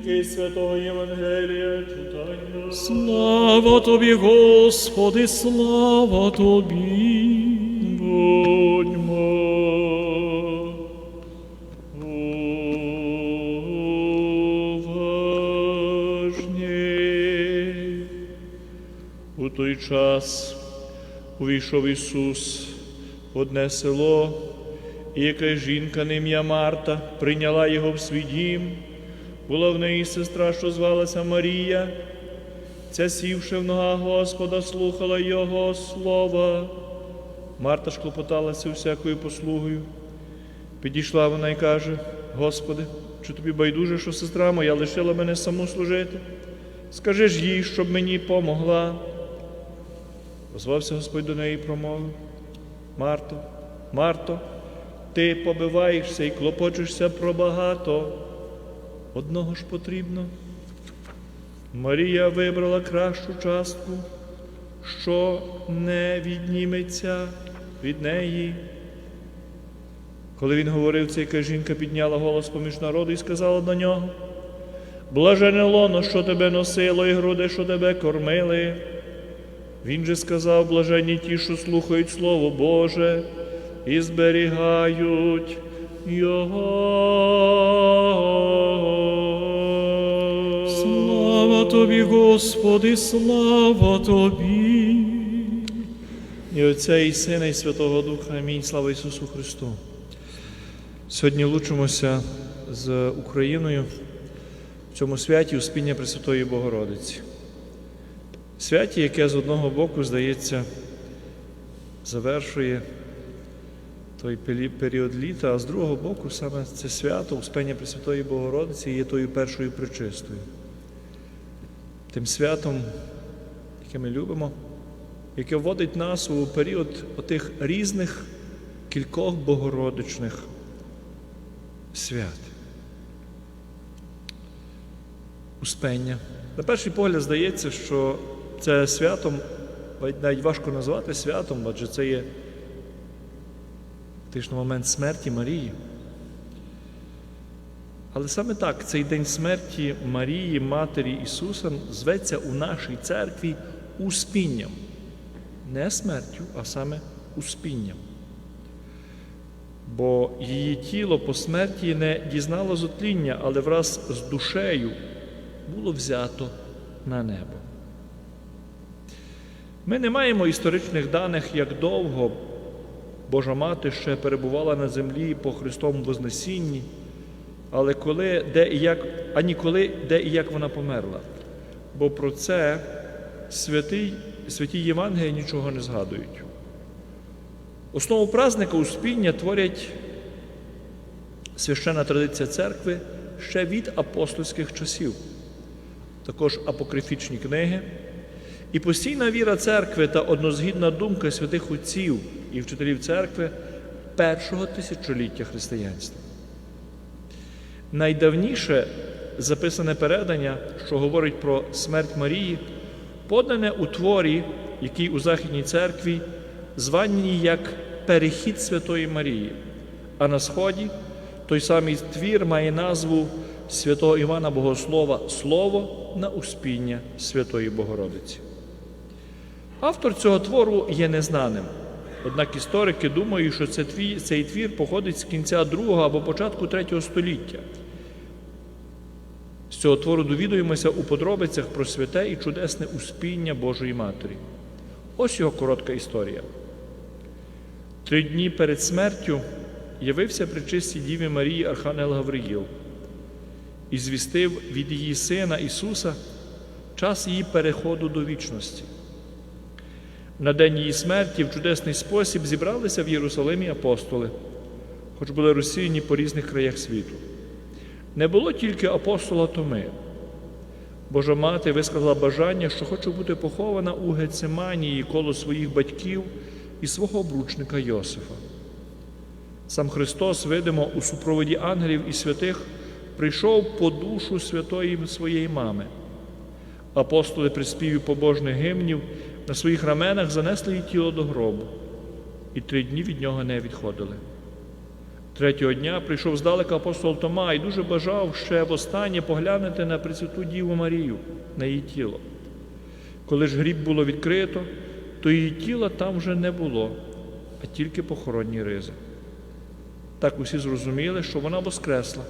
Уривки Святого Євангелія читання. Слава тобі, Господи, слава тобі. Будьмо уважні. У той час увійшов Ісус в одне село, і яка жінка на ім'я Марта прийняла його в свій дім. Була в неї сестра, що звалася Марія. Ця сівши в ногах Господа, слухала Його слова. Марта ж клопоталася всякою послугою. Підійшла вона і каже: Господи, чи тобі байдуже, що сестра моя лишила мене саму служити? Скажи ж їй, щоб мені помогла. Озвався Господь до неї і промовив: Марто, Марто, ти побиваєшся і клопочешся про багато. Одного ж потрібно. Марія вибрала кращу частку, що не відніметься від неї. Коли він говорив це, яка жінка підняла голос поміж народу і сказала до нього: Блажене лоно, що тебе носило, і груди, що тебе кормили. Він же сказав, блаженні ті, що слухають Слово Боже і зберігають Його. Тобі, Господи, слава тобі. І Отця і Сина, і Святого Духа. Амінь. Слава Ісусу Христу. Сьогодні лучимося з Україною в цьому святі Успіння Пресвятої Богородиці. Святі, яке з одного боку, здається, завершує той період літа, а з другого боку, саме це свято Успіння Пресвятої Богородиці є тою першою причистою. Тим святом, яке ми любимо, яке вводить нас у період отих різних кількох богородичних свят. Успення. На перший погляд здається, що це святом навіть важко назвати святом, адже це є фактично момент смерті Марії. Але саме так, цей день смерті Марії, Матері Ісуса, зветься у нашій церкві успінням. Не смертю, а саме успінням. Бо її тіло по смерті не дізнало зотління, але враз з душею було взято на небо. Ми не маємо історичних даних, як довго Божа Мати ще перебувала на землі по Христовому Вознесінні, але коли, де і як, ані коли, де і як вона померла. Бо про це святий, святі Євангелії нічого не згадують. Основу празника Успіння творять священна традиція церкви ще від апостольських часів, також апокрифічні книги, і постійна віра церкви та однозгідна думка святих отців і вчителів церкви першого тисячоліття християнства. Найдавніше записане передання, що говорить про смерть Марії, подане у творі, який у Західній церкві звані як Перехід Святої Марії, а на Сході той самий твір має назву святого Івана Богослова Слово на успіння Святої Богородиці. Автор цього твору є незнаним. Однак історики думають, що цей твір походить з кінця другого або початку третього століття. З цього твору довідуємося у подробицях про святе і чудесне успіння Божої Матері. Ось його коротка історія. Три дні перед смертю явився при чистій Діві Марії Архангел Гавриїл і звістив від її Сина Ісуса час її переходу до вічності. На день її смерті в чудесний спосіб зібралися в Єрусалимі апостоли, хоч були розсіяні по різних краях світу. Не було тільки апостола Томи. Божа мати висказала бажання, що хоче бути похована у Гецеманії коло своїх батьків і свого обручника Йосифа. Сам Христос, видимо, у супроводі ангелів і святих прийшов по душу святої своєї мами. Апостоли при співі побожних гимнів на своїх раменах занесли її тіло до гробу, і три дні від нього не відходили. Третього дня прийшов здалека апостол Тома і дуже бажав ще востаннє поглянути на Пресвяту Діву Марію, на її тіло. Коли ж гріб було відкрито, то її тіла там вже не було, а тільки похоронні ризи. Так усі зрозуміли, що вона воскресла,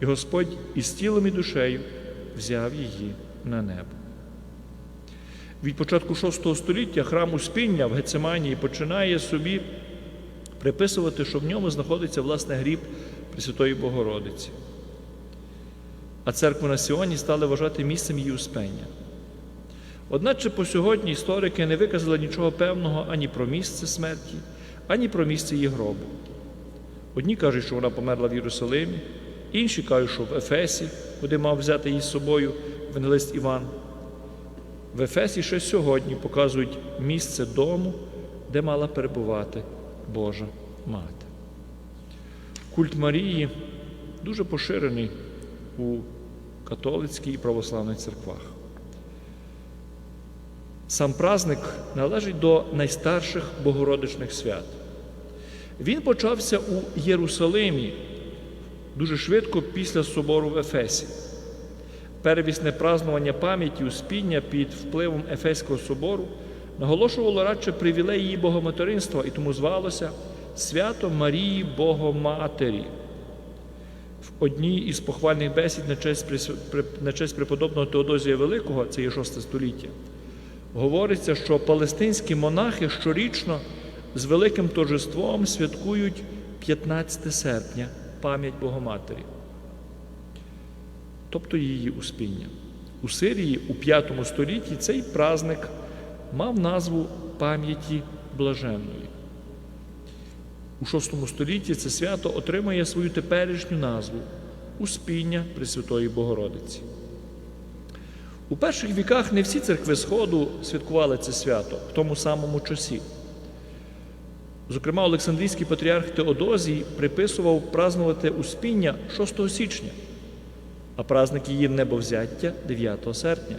і Господь із тілом і душею взяв її на небо. Від початку VI століття храм Успіння в Гециманії починає собі приписувати, що в ньому знаходиться власне гріб Пресвятої Богородиці. А церкву на Сіоні стали вважати місцем її успення. Одначе по сьогодні історики не виказали нічого певного ані про місце смерті, ані про місце її гробу. Одні кажуть, що вона померла в Єрусалимі, інші кажуть, що в Ефесі, куди мав взяти її з собою евангелист Іван. В Ефесі ще сьогодні показують місце дому, де мала перебувати Божа Мати. Культ Марії дуже поширений у католицькій і православних церквах. Сам праздник належить до найстарших богородичних свят. Він почався у Єрусалимі дуже швидко після собору в Ефесі. Первісне празнування пам'яті успіння під впливом Ефеського собору наголошувало радше привілей її богоматеринства і тому звалося Свято Марії Богоматері. В одній із похвальних бесід на честь, на честь преподобного Теодозія Великого, це є VI століття, говориться, що палестинські монахи щорічно з великим торжеством святкують 15 серпня пам'ять Богоматері, тобто її успіння. У Сирії у V столітті цей праздник мав назву пам'яті блаженної. У VI столітті це свято отримує свою теперішню назву Успіння Пресвятої Богородиці. У перших віках не всі церкви Сходу святкували це свято в тому самому часі. Зокрема, Олександрійський патріарх Теодозій приписував празнувати Успіння 6 січня, а праздник її небовзяття 9 серпня.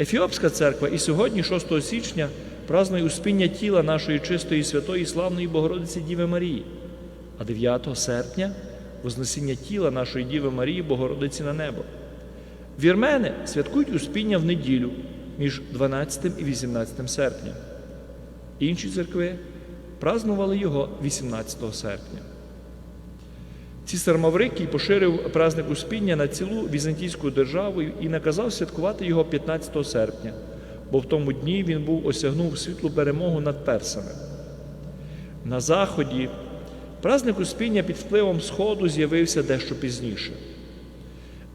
Ефіопська церква і сьогодні, 6 січня, празнує успіння тіла нашої чистої святої славної Богородиці Діви Марії, а 9 серпня Вознесіння тіла нашої Діви Марії Богородиці на небо. Вірмени святкують успіння в неділю між 12 і 18 серпня. Інші церкви празнували його 18 серпня. Цісар Маврикій поширив праздник Успіння на цілу візантійську державу і наказав святкувати його 15 серпня, бо в тому дні він був осягнув світлу перемогу над персами. На Заході праздник Успіння під впливом Сходу з'явився дещо пізніше.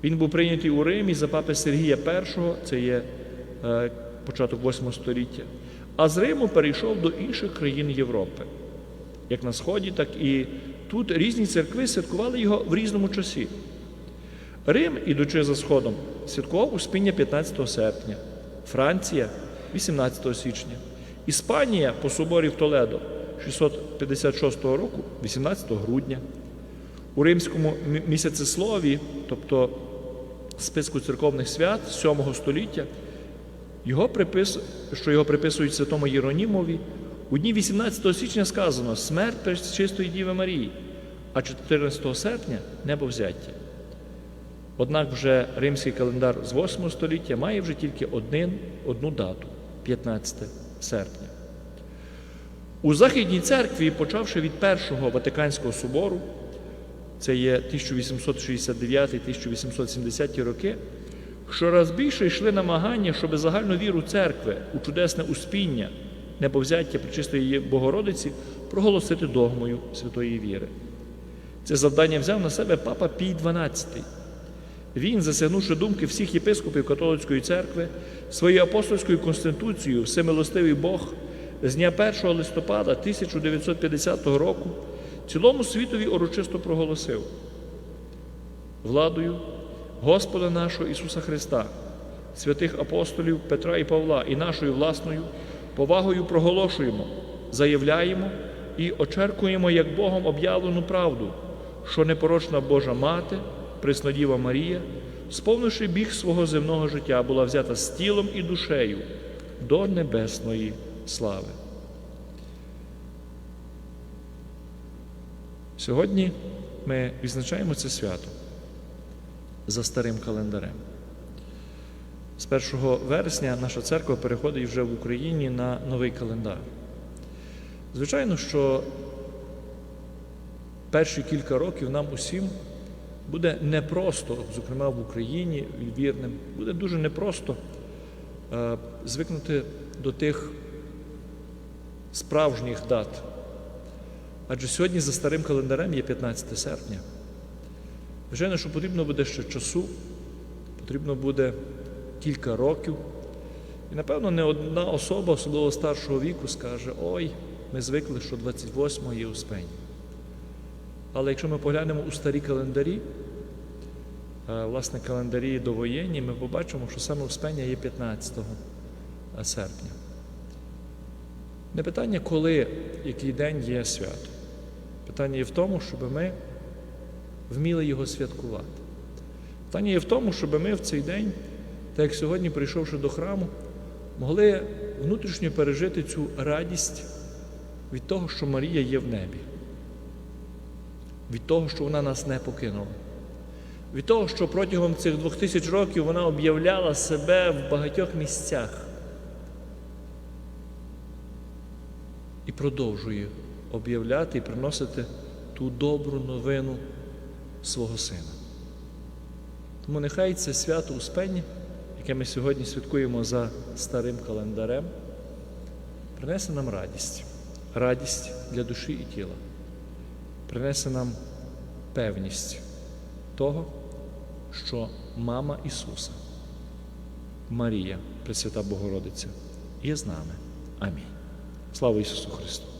Він був прийнятий у Римі за папи Сергія І, це є е, початок 8 століття, а з Риму перейшов до інших країн Європи. Як на Сході, так і тут різні церкви святкували його в різному часі. Рим, ідучи за Сходом, святкував Успіння 15 серпня, Франція 18 січня, Іспанія по соборі в Толедо 656 року, 18 грудня. У римському місяцеслові, тобто списку церковних свят 7 століття, його припис... що його приписують святому Єронімові, у дні 18 січня сказано смерть Пречистої Діви Марії, а 14 серпня небовзяття. Однак вже римський календар з 8 століття має вже тільки один, одну дату 15 серпня. У Західній церкві, почавши від Першого Ватиканського собору, це є 1869-1870 роки, щораз більше йшли намагання, щоб загальну віру церкви у чудесне успіння, небовзяття Пречистої Богородиці проголосити догмою святої віри. Це завдання взяв на себе папа Пій XII. Він, засягнувши думки всіх єпископів католицької церкви, своєю апостольською конституцією, всемилостивий Бог з дня 1 листопада 1950 року цілому світові урочисто проголосив владою Господа нашого Ісуса Христа, святих апостолів Петра і Павла і нашою власною повагою проголошуємо, заявляємо і очеркуємо як Богом об'явлену правду, що непорочна Божа Мати, Преснодіва Марія, сповнивши біг свого земного життя, була взята з тілом і душею до небесної слави. Сьогодні ми відзначаємо це свято за старим календарем. З 1 вересня наша церква переходить вже в Україні на новий календар. Звичайно, що перші кілька років нам усім буде непросто, зокрема в Україні, вірним, буде дуже непросто е, звикнути до тих справжніх дат. Адже сьогодні за старим календарем є 15 серпня. Звичайно, що потрібно буде ще часу, потрібно буде кілька років. І, напевно, не одна особа, особливо старшого віку, скаже, ой, ми звикли, що 28-го є Успень. Але якщо ми поглянемо у старі календарі, е, власне, календарі довоєнні, ми побачимо, що саме Успення є 15 серпня. Не питання, коли, який день є свято. Питання є в тому, щоб ми вміли його святкувати. Питання є в тому, щоб ми в цей день, так як сьогодні, прийшовши до храму, могли внутрішньо пережити цю радість від того, що Марія є в небі, від того, що вона нас не покинула, від того, що протягом цих двох тисяч років вона об'являла себе в багатьох місцях. І продовжує об'являти і приносити ту добру новину свого сина. Тому нехай це свято Успення, яке ми сьогодні святкуємо за старим календарем, принесе нам радість, радість для душі і тіла, принесе нам певність того, що мама Ісуса, Марія, Пресвята Богородиця, є з нами. Амінь. Слава Ісусу Христу!